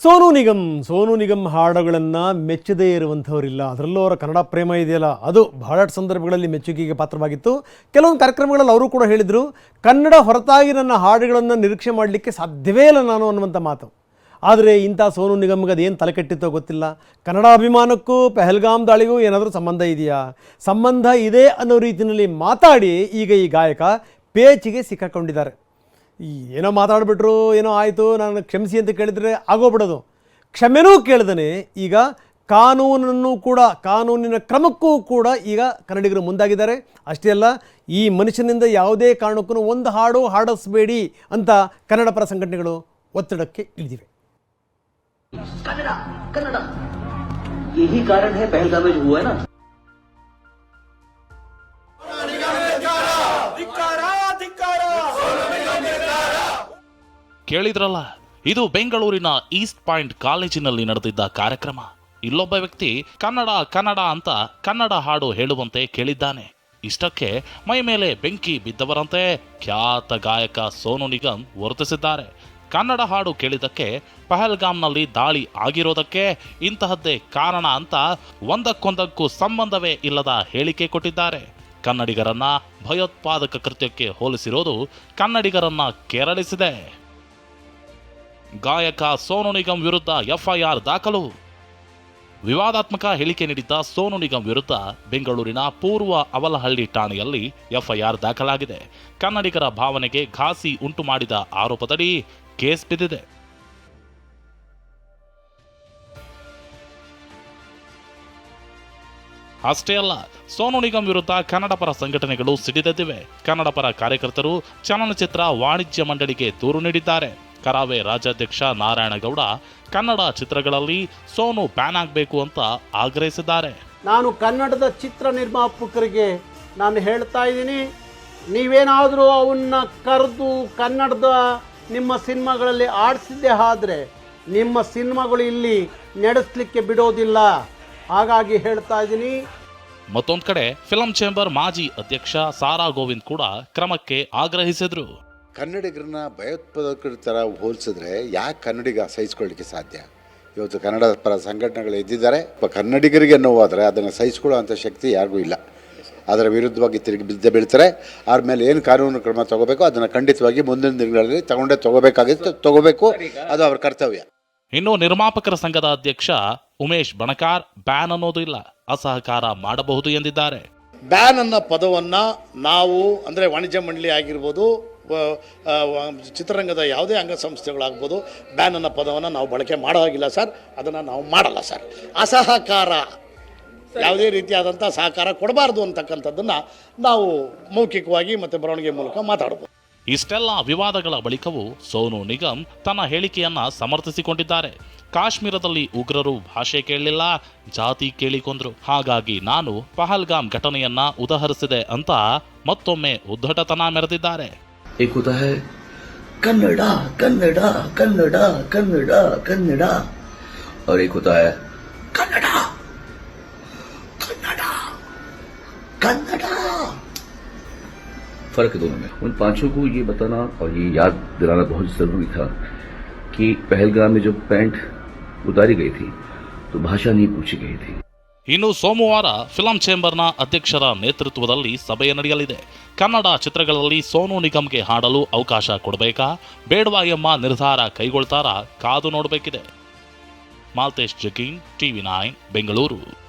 ಸೋನು ನಿಗಮ್ ಸೋನು ನಿಗಮ್ ಹಾಡುಗಳನ್ನು ಮೆಚ್ಚದೇ ಇರುವಂಥವರಿಲ್ಲ. ಅದರಲ್ಲೂ ಅವರ ಕನ್ನಡ ಪ್ರೇಮ ಇದೆಯಲ್ಲ, ಅದು ಬಹಳಷ್ಟು ಸಂದರ್ಭಗಳಲ್ಲಿ ಮೆಚ್ಚುಗೆಗೆ ಪಾತ್ರವಾಗಿತ್ತು. ಕೆಲವೊಂದು ಕಾರ್ಯಕ್ರಮಗಳಲ್ಲಿ ಅವರು ಕೂಡ ಹೇಳಿದರು, ಕನ್ನಡ ಹೊರತಾಗಿ ನನ್ನ ಹಾಡುಗಳನ್ನು ನಿರೀಕ್ಷೆ ಮಾಡಲಿಕ್ಕೆ ಸಾಧ್ಯವೇ ಇಲ್ಲ ನಾನು ಅನ್ನುವಂಥ ಮಾತು. ಆದರೆ ಇಂಥ ಸೋನು ನಿಗಮ್ಗೆ ಅದೇನು ತಲೆ ಕೆಟ್ಟಿತ್ತೋ ಗೊತ್ತಿಲ್ಲ. ಕನ್ನಡ ಅಭಿಮಾನಕ್ಕೂ ಪೆಹಲ್ಗಾಮ್ ದಾಳಿಗೂ ಏನಾದರೂ ಸಂಬಂಧ ಇದೆಯಾ? ಸಂಬಂಧ ಇದೆ ಅನ್ನೋ ರೀತಿಯಲ್ಲಿ ಮಾತಾಡಿ ಈಗ ಈ ಗಾಯಕ ಪೇಚಿಗೆ ಸಿಕ್ಕಾಕೊಂಡಿದ್ದಾರೆ. ಏನೋ ಮಾತಾಡಿಬಿಟ್ರು, ಏನೋ ಆಯಿತು, ನಾನು ಕ್ಷಮಿಸಿ ಅಂತ ಕೇಳಿದರೆ ಆಗೋಬಿಡೋದು ಕ್ಷಮೆನೂ ಕೇಳ್ದೇ ಈಗ ಕಾನೂನನ್ನು ಕೂಡ, ಕಾನೂನಿನ ಕ್ರಮಕ್ಕೂ ಕೂಡ ಈಗ ಕನ್ನಡಿಗರು ಮುಂದಾಗಿದ್ದಾರೆ. ಅಷ್ಟೇ ಅಲ್ಲ, ಈ ಮನುಷ್ಯನಿಂದ ಯಾವುದೇ ಕಾರಣಕ್ಕೂ ಒಂದು ಹಾಡು ಹಾಡಿಸ್ಬೇಡಿ ಅಂತ ಕನ್ನಡ ಪರ ಸಂಘಟನೆಗಳು ಒತ್ತಡಕ್ಕೆ ಇಳಿದಿವೆ. ಕನ್ನಡ ಕನ್ನಡ. ಯಹಿ ಕಾರಣ ಹೇ ಪಹಲ್ಗಾಮ್ ಜೋ ನಾ? ಕೇಳಿದ್ರಲ್ಲ? ಇದು ಬೆಂಗಳೂರಿನ ಈಸ್ಟ್ ಪಾಯಿಂಟ್ ಕಾಲೇಜಿನಲ್ಲಿ ನಡೆದಿದ್ದ ಕಾರ್ಯಕ್ರಮ. ಇಲ್ಲೊಬ್ಬ ವ್ಯಕ್ತಿ, ಕನ್ನಡ ಕನ್ನಡ ಅಂತ ಕನ್ನಡ ಹಾಡು ಹೇಳುವಂತೆ ಕೇಳಿದ್ದಾನೆ. ಇಷ್ಟಕ್ಕೆ ಮೈ ಮೇಲೆ ಬೆಂಕಿ ಬಿದ್ದವರಂತೆ ಖ್ಯಾತ ಗಾಯಕ ಸೋನು ನಿಗಮ್ ವರ್ತಿಸಿದ್ದಾರೆ ಕನ್ನಡ ಹಾಡು ಕೇಳಿದ್ದಕ್ಕೆ ಪಹಲ್ಗಾಮ್ನಲ್ಲಿ ದಾಳಿ ಆಗಿರೋದಕ್ಕೆ ಇಂತಹದ್ದೇ ಕಾರಣ ಅಂತ ಒಂದಕ್ಕೊಂದಕ್ಕೂ ಸಂಬಂಧವೇ ಇಲ್ಲದ ಹೇಳಿಕೆ ಕೊಟ್ಟಿದ್ದಾರೆ. ಕನ್ನಡಿಗರನ್ನ ಭಯೋತ್ಪಾದಕ ಕೃತ್ಯಕ್ಕೆ ಹೋಲಿಸಿರೋದು ಕನ್ನಡಿಗರನ್ನ ಕೆರಳಿಸಿದೆ. ಗಾಯಕ ಸೋನು ನಿಗಮ್ ವಿರುದ್ಧ ಎಫ್ಐಆರ್ ದಾಖಲು. ವಿವಾದಾತ್ಮಕ ಹೇಳಿಕೆ ನೀಡಿದ್ದ ಸೋನು ನಿಗಮ್ ವಿರುದ್ಧ ಬೆಂಗಳೂರಿನ ಪೂರ್ವ ಅವಲಹಳ್ಳಿ ಠಾಣೆಯಲ್ಲಿ ಎಫ್ಐಆರ್ ದಾಖಲಾಗಿದೆ. ಕನ್ನಡಿಗರ ಭಾವನೆಗೆ ಘಾಸಿ ಉಂಟು ಮಾಡಿದ ಆರೋಪದಡಿ ಕೇಸ್ ಬಿದ್ದಿದೆ. ಅಷ್ಟೇ ಅಲ್ಲ, ಸೋನು ನಿಗಮ್ ವಿರುದ್ಧ ಕನ್ನಡ ಪರ ಸಂಘಟನೆಗಳು ಸಿಡಿದೆದ್ದಿವೆ. ಕನ್ನಡ ಪರ ಕಾರ್ಯಕರ್ತರು ಚಲನಚಿತ್ರ ವಾಣಿಜ್ಯ ಮಂಡಳಿಗೆ ದೂರು ನೀಡಿದ್ದಾರೆ. ಕರಾವೆ ರಾಜ್ಯಾಧ್ಯಕ್ಷ ನಾರಾಯಣಗೌಡ ಕನ್ನಡ ಚಿತ್ರಗಳಲ್ಲಿ ಸೋನು ಬ್ಯಾನ್ ಆಗಬೇಕು ಅಂತ ಆಗ್ರಹಿಸಿದ್ದಾರೆ. ನಾನು ಕನ್ನಡದ ಚಿತ್ರ ನಿರ್ಮಾಪಕರಿಗೆ ನಾನು ಹೇಳ್ತಾ ಇದ್ದೀನಿ ನೀವೇನಾದರೂ ಅವನ್ನ ಕರೆದು ಕನ್ನಡದ ನಿಮ್ಮ ಸಿನಿಮಾಗಳಲ್ಲಿ ಆಡಿಸಿದ್ದೆ ಆದರೆ ನಿಮ್ಮ ಸಿನಿಮಾಗಳು ಇಲ್ಲಿ ನಡೆಸಲಿಕ್ಕೆ ಬಿಡೋದಿಲ್ಲ. ಹಾಗಾಗಿ ಹೇಳ್ತಾ ಇದ್ದೀನಿ. ಮತ್ತೊಂದು ಕಡೆ ಫಿಲಂ ಚೇಂಬರ್ ಮಾಜಿ ಅಧ್ಯಕ್ಷ ಸಾರಾ ಗೋವಿಂದ್ ಕೂಡ ಕ್ರಮಕ್ಕೆ ಆಗ್ರಹಿಸಿದ್ರು. ಕನ್ನಡಿಗರನ್ನ ಭಯೋತ್ಪಾದಕರ ಥರ ಹೋಲಿಸಿದ್ರೆ ಯಾಕೆ ಕನ್ನಡಿಗ ಸಹಿಸ್ಕೊಳ್ಳಿಕ್ಕೆ ಸಾಧ್ಯ? ಇವತ್ತು ಕನ್ನಡ ಪರ ಸಂಘಟನೆಗಳು ಎದ್ದಿದ್ದಾರೆ ಕನ್ನಡಿಗರಿಗೆ ನೋವಾದರೆ ಅದನ್ನು ಸಹಿಸ್ಕೊಳ್ಳೋ ಅಂಥ ಶಕ್ತಿ ಯಾರಿಗೂ ಇಲ್ಲ. ಅದರ ವಿರುದ್ಧವಾಗಿ ತಿರುಗಿ ಬಿದ್ದೆ ಬೀಳ್ತಾರೆ. ಅವ್ರ ಮೇಲೆ ಏನು ಕಾನೂನು ಕ್ರಮ ತಗೋಬೇಕು ಅದನ್ನು ಖಂಡಿತವಾಗಿ ಮುಂದಿನ ದಿನಗಳಲ್ಲಿ ತಗೊಂಡೇ ತಗೋಬೇಕಾಗಿತ್ತು ತಗೋಬೇಕು. ಅದು ಅವ್ರ ಕರ್ತವ್ಯ. ಇನ್ನು ನಿರ್ಮಾಪಕರ ಸಂಘದ ಅಧ್ಯಕ್ಷ ಉಮೇಶ್ ಬಣಕಾರ್ ಬ್ಯಾನ್ ಅನ್ನೋದು ಇಲ್ಲ ಅಸಹಕಾರ ಮಾಡಬಹುದು ಎಂದಿದ್ದಾರೆ. ಬ್ಯಾನ್ ಅನ್ನೋ ಪದವನ್ನು ನಾವು ಅಂದರೆ ವಾಣಿಜ್ಯ ಮಂಡಳಿ ಆಗಿರ್ಬೋದು ಚಿತ್ರರಂಗದ ಯಾವುದೇ ಅಂಗಸಂಸ್ಥೆಗಳಾಗ್ಬೋದು ಬ್ಯಾನ್ ಅನ್ನೋ ಪದವನ್ನು ನಾವು ಬಳಕೆ ಮಾಡೋ ಹಾಗಿಲ್ಲ ಸರ್. ಅದನ್ನು ನಾವು ಮಾಡಲ್ಲ ಸರ್. ಅಸಹಕಾರ ಯಾವುದೇ ರೀತಿಯಾದಂಥ ಸಹಕಾರ ಕೊಡಬಾರ್ದು ಅಂತಕ್ಕಂಥದ್ದನ್ನು ನಾವು ಮೌಖಿಕವಾಗಿ ಮತ್ತು ಬರವಣಿಗೆ ಮೂಲಕ ಮಾತಾಡ್ಬೋದು. ಇಷ್ಟೆಲ್ಲ ವಿವಾದಗಳ ಬಳಿಕವೂ ಸೋನು ನಿಗಮ್ ತನ್ನ ಹೇಳಿಕೆಯನ್ನ ಸಮರ್ಥಿಸಿಕೊಂಡಿದ್ದಾರೆ. ಕಾಶ್ಮೀರದಲ್ಲಿ ಉಗ್ರರು ಭಾಷೆ ಕೇಳಲಿಲ್ಲ ಜಾತಿ ಕೇಳಿಕೊಂಡ್ರು ಹಾಗಾಗಿ ನಾನು ಪಹಲ್ಗಾಮ್ ಘಟನೆಯನ್ನ ಉದಾಹರಿಸಿದೆ ಅಂತ ಮತ್ತೊಮ್ಮೆ ಉದ್ದಟತನ ಮೆರೆದಿದ್ದಾರೆ. एक होता है, कन्नड़ा कन्नड़ा कन्नड़ा कन्नड़ा कन्नड़ा। और एक होता है, कन्नड़ा कन्नड़ा कन्नड़ा। फ़र्क है दोनों में। उन पाँचों को ये बताना और ये याद दिलाना बहुत ज़रूरी था कि पहलगाम में जब पैंट उतारी गई थी तो भाषा नहीं पूछी गई थी। ಇನ್ನು ಸೋಮವಾರ ಫಿಲಂ ಚೇಂಬರ್ನ ಅಧ್ಯಕ್ಷರ ನೇತೃತ್ವದಲ್ಲಿ ಸಭೆ ನಡೆಯಲಿದೆ. ಕನ್ನಡ ಚಿತ್ರಗಳಲ್ಲಿ ಸೋನು ನಿಗಮ್ಗೆ ಹಾಡಲು ಅವಕಾಶ ಕೊಡಬೇಕಾ? ಬೇಡವಾ ಎಂಬ ನಿರ್ಧಾರ ಕೈಗೊಳ್ತಾರಾ ಕಾದು ನೋಡಬೇಕಿದೆ. Maltesh Jagin TV nine, Bengaluru.